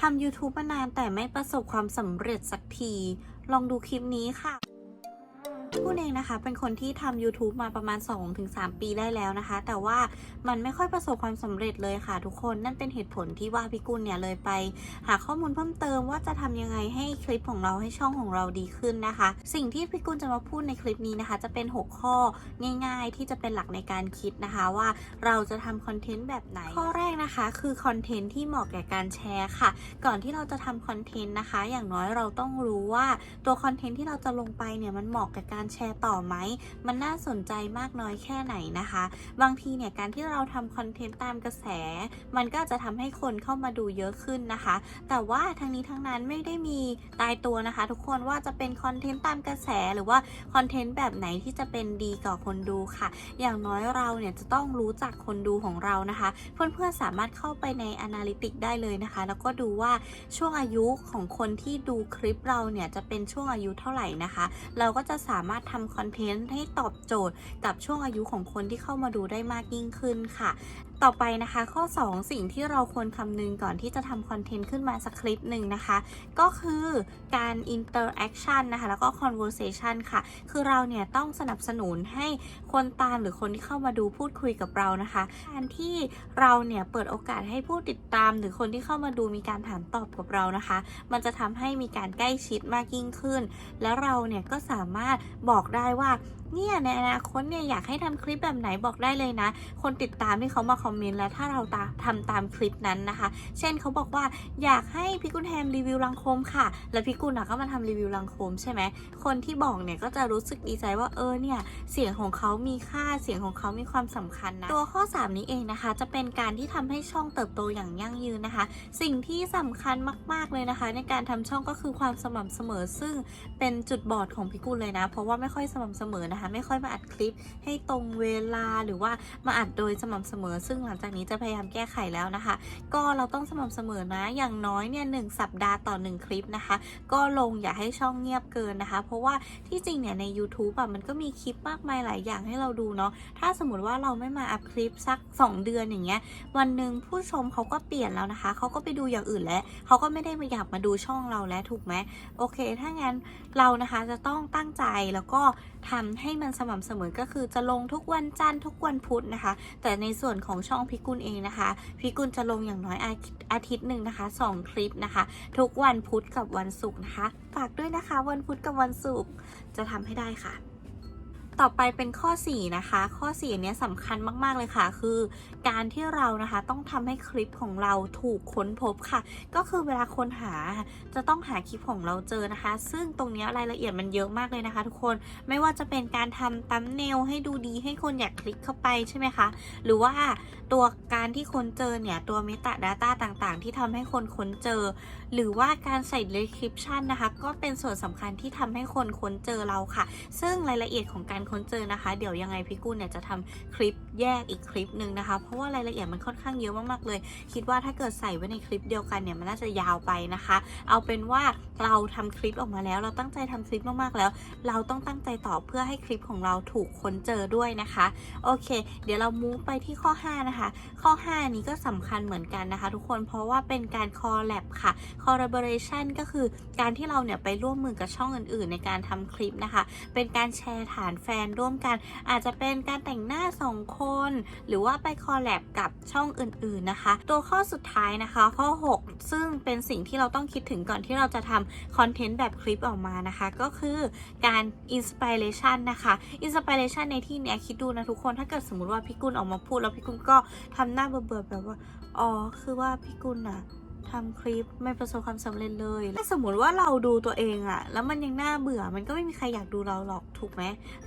ทำ YouTube มานานแต่ไม่ประสบความสำเร็จสักที ลองดูคลิปนี้ค่ะ พี่กุนเองนะคะ เป็นคนที่ทำ YouTube มาประมาณ 2-3 ปีได้แล้วนะคะ แต่ว่ามันไม่ค่อยประสบความสำเร็จเลยค่ะ ทุกคนนั่นเป็นเหตุผลที่ว่าพี่กุลเนี่ยเลยไป หาข้อมูลเพิ่มเติมว่าจะทำยังไงให้คลิปของเราให้ช่องของเราดีขึ้นนะคะ สิ่งที่พี่กุลจะมาพูดในคลิปนี้นะคะ จะเป็น 6 ข้อง่าย ๆ ที่จะเป็นหลักในการคิดนะคะว่าเราจะทำคอนเทนต์แบบไหน ข้อแรกนะคะคือคอนเทนต์ที่เหมาะแก่การแชร์ค่ะ ก่อนที่เราจะทำคอนเทนต์นะคะ อย่างน้อยเราต้องรู้ว่าตัวคอนเทนต์ที่เราจะลงไปเนี่ยมันเหมาะกับการแชร์ต่อไหม มันน่าสนใจมากน้อยแค่ไหนนะคะ บางทีเนี่ยการที่เราทำคอนเทนต์ตามกระแส มันก็จะทำให้คนเข้ามาดูเยอะขึ้นนะคะ แต่ว่าทั้งนี้ทั้งนั้นไม่ได้มีตายตัวนะคะ ทุกคนว่าจะเป็นคอนเทนต์ตามกระแสหรือว่าคอนเทนต์แบบไหนที่จะเป็นดีกับคนดูค่ะ อย่างน้อยเราเนี่ยจะต้องรู้จักคนดูของเรานะคะ เพื่อนๆสามารถเข้าไปใน Analytics ได้เลยนะคะ แล้วก็ดูว่าช่วงอายุของคนที่ดูคลิปเราเนี่ยจะเป็นช่วงอายุเท่าไหร่นะคะ เราก็จะสามารถทำคอนเทนต์ให้ตอบโจทย์กับช่วงอายุของคนที่เข้ามาดูได้มากยิ่งขึ้นค่ะ ต่อไปนะคะ ข้อ 2 สิ่งที่เราควรคำนึงก่อนที่จะทำคอนเทนต์ขึ้นมาสักคลิปหนึ่งนะคะ ก็คือการ interaction นนะคะ แล้วก็ conversation ค่ะ คือเราเนี่ยต้องสนับสนุนให้คนตามหรือคนที่เข้ามาดูพูดคุยกับเรานะคะการที่เราเนี่ยเปิดโอกาสให้ผู้ติดตามหรือคนที่เข้ามาดูมีการถามตอบกับเรานะคะ มันจะทำให้มีการใกล้ชิดมากยิ่งขึ้น แล้วเราเนี่ยก็สามารถบอกได้ว่าเนี่ยในอนาคตเนี่ยอยากให้ทำคลิปแบบไหนบอกได้เลยนะ คนติดตามที่เขามาคอมเมนต์แล้วถ้าเราตาทำตามคลิปนั้นนะคะ เช่นเขาบอกว่าอยากให้พี่กุลแฮมรีวิวลังโคมค่ะ แล้วพี่กุลก็มาทำรีวิวลังโคมใช่ไหมคนที่บอกเนี่ยก็จะรู้สึกดีใจว่าเออเนี่ยเสียงของเขามีค่าเสียงของเขามีความสำคัญนะตัวข้อ 3 นี้เองนะคะ จะเป็นการที่ทำให้ช่องเติบโตอย่างยั่งยืนนะคะ สิ่งที่สำคัญมาก ๆเลยนะคะ ในการทำช่องก็คือความสม่ำเสมอ ซึ่งเป็นจุดบอดของพี่กุลเลยนะ เพราะว่าไม่ค่อยสม่ำเสมอนะคะ ไม่ค่อยมาอัดคลิปให้ตรงเวลาหรือว่ามาอัดโดยสม่ำเสมอ ซึ่งหลังจากนี้จะพยายามแก้ไขแล้วนะคะ ก็เราต้องสม่ำเสมอนะ อย่างน้อยเนี่ยหนึ่งสัปดาห์ต่อหนึ่งคลิปนะคะ ก็ลงอย่าให้ช่องเงียบเกินนะคะ เพราะว่าที่จริงเนี่ยใน YouTube อะมันก็มีคลิปมากมายหลายอย่างให้เราดูเนาะ ถ้าสมมติว่าเราไม่มาอัพคลิปสัก 2 เดือนอย่างเงี้ย วันหนึ่งผู้ชมเขาก็เปลี่ยนแล้วนะคะ เขาก็ไปดูอย่างอื่นแล้ว เขาก็ไม่ได้มาอยากมาดูช่องเราแล้วถูกไหมโอเค ถ้างั้นเรานะคะจะต้องตั้งใจแล้วก็ทำให้มันสม่ำเสมอก็คือจะลงทุกวันจันทร์ทุกวันพุธนะคะ แต่ในส่วนของช่องพิกุลเองนะคะพิกุลจะลงอย่างน้อยอาทิตย์หนึ่งนะคะ 2 คลิปนะคะ ทุกวันพุธกับวันศุกร์นะคะ ฝากด้วยนะคะ วันพุธกับวันศุกร์จะทำให้ได้ค่ะ ต่อไปเป็นข้อ 4 นะคะ ข้อ 4 เนี้ยสำคัญมาก ๆ เลยค่ะ คือการที่เรานะคะต้องทำให้คลิปของเราถูกค้นพบค่ะ ก็คือเวลาคนหาจะต้องหาคลิปของเราเจอนะคะ ซึ่งตรงนี้รายละเอียดมันเยอะมากเลยนะคะ ทุกคนไม่ว่าจะเป็นการทำตัมเนลให้ดูดีให้คนอยากคลิกเข้าไปใช่ไหมคะ หรือว่าตัวการที่คนเจอเนี่ย ตัว Meta Data ต่างๆ ที่ทำให้คนค้นเจอ หรือว่าการใส่ description นะคะ ก็เป็นส่วนสำคัญที่ทำให้คนค้นเจอเราค่ะ ซึ่งรายละเอียดของการค้นเจอนะคะ เดี๋ยวยังไงพี่กุลเนี่ยจะทำคลิปแยกอีกคลิปหนึ่งนะคะ เพราะว่ารายละเอียดมันค่อนข้างเยอะมากๆเลย คิดว่าถ้าเกิดใส่ไว้ในคลิปเดียวกันเนี่ยมันน่าจะยาวไปนะคะ เอาเป็นว่าเราทำคลิปออกมาแล้ว เราตั้งใจทำคลิปมากๆแล้ว เราต้องตั้งใจต่อเพื่อให้คลิปของเราถูกค้นเจอด้วยนะคะโอเค เดี๋ยวเรามูฟไปที่ข้อ 5 นะคะ ข้อ 5 นี้ก็สำคัญเหมือนกันนะคะ ทุกคนเพราะว่าเป็นการ collab ค่ะ collaboration ก็คือการที่เราเนี่ยไปร่วมมือกับช่องอื่นๆ ในการทำคลิปนะคะ เป็นการแชร์ฐานแฟนร่วมกัน อาจจะเป็นการแต่งหน้า 2 คน หรือว่าไป collab กับช่องอื่นๆนะคะ ตัวข้อสุดท้ายนะคะ ข้อ 6 ซึ่งเป็นสิ่งที่เราต้องคิดถึงก่อนที่เราจะทำคอนเทนต์แบบคลิปออกมานะคะ ก็คือการ inspiration นะคะ inspiration ในที่เนี้ยคิดดูนะทุกคนถ้าเกิดสมมติว่าพี่กุลออกมาพูดแล้วพี่กุลก็ทำหน้าเบื่อๆแบบว่าอ๋อคือว่าพี่กุลอะ ทำคลิปไม่ประสบความสำเร็จเลย ถ้าสมมติว่าเราดูตัวเองอะแล้วมันยังน่าเบื่อ มันก็ไม่มีใครอยากดูเราหรอกถูกไหม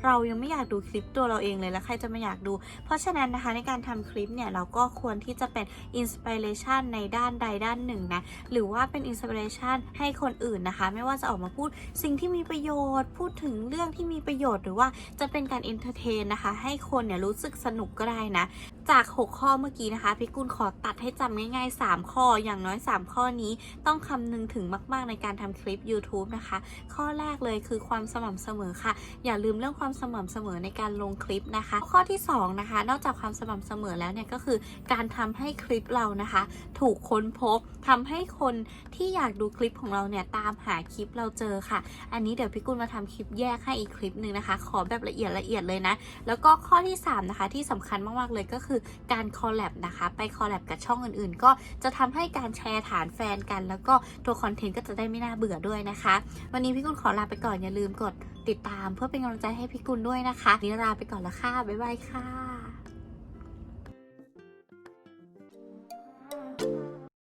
เรายังไม่อยากดูคลิปตัวเราเองเลยแล้วใครจะม่อยากดู เพราะฉะนั้นนะคะในการทำคลิปเนี่ยเราก็ควรที่จะเป็นอินสปิเรชันในด้านใดด้านหนึ่งนะ หรือว่าเป็นอินสปิเรชันให้คนอื่นนะคะ ไม่ว่าจะออกมาพูดสิ่งที่มีประโยชน์ พูดถึงเรื่องที่มีประโยชน์ หรือว่าจะเป็นการเอนเตอร์เทนนะคะ ให้คนเนี่ยรู้สึกสนุกก็ได้นะ จาก 6 ข้อเมื่อกี้นะคะพี่กุลขอตัดให้จำง่ายๆ 3 ข้ออย่างน้อย 3 ข้อนี้ต้องคำนึงถึงมากๆในการทำคลิป YouTube นะคะ ข้อแรกเลยคือความสม่ำเสมอค่ะ อย่าลืมเรื่องความสม่ำเสมอในการลงคลิปนะคะ ข้อที่สองนะคะนอกจากความสม่ำเสมอแล้วเนี่ยก็คือการทำให้คลิปเรานะคะ ถูกค้นพบทำให้คนที่อยากดูคลิปของเราเนี่ยตามหาคลิปเราเจอค่ะ อันนี้เดี๋ยวพี่กุลมาทำคลิปแยกให้อีกคลิปหนึ่งนะคะ ขอแบบละเอียดละเอียดเลยนะแล้วก็ข้อที่3นะคะที่สำคัญมากๆเลยก็คือการคอลแลบนะคะ ไปคอลแลบกับช่องอื่นๆ ก็จะทำให้การแชร์ฐานแฟนกัน แล้วก็ตัวคอนเทนต์ก็จะได้ไม่น่าเบื่อด้วยนะคะ วันนี้พี่กุลขอลาไปก่อนอย่าลืมกดติดตามเพื่อเป็นกำลังใจให้พี่กุลด้วยนะคะวันนี่ลาไปก่อนละค่ะบ๊ายบายค่ะ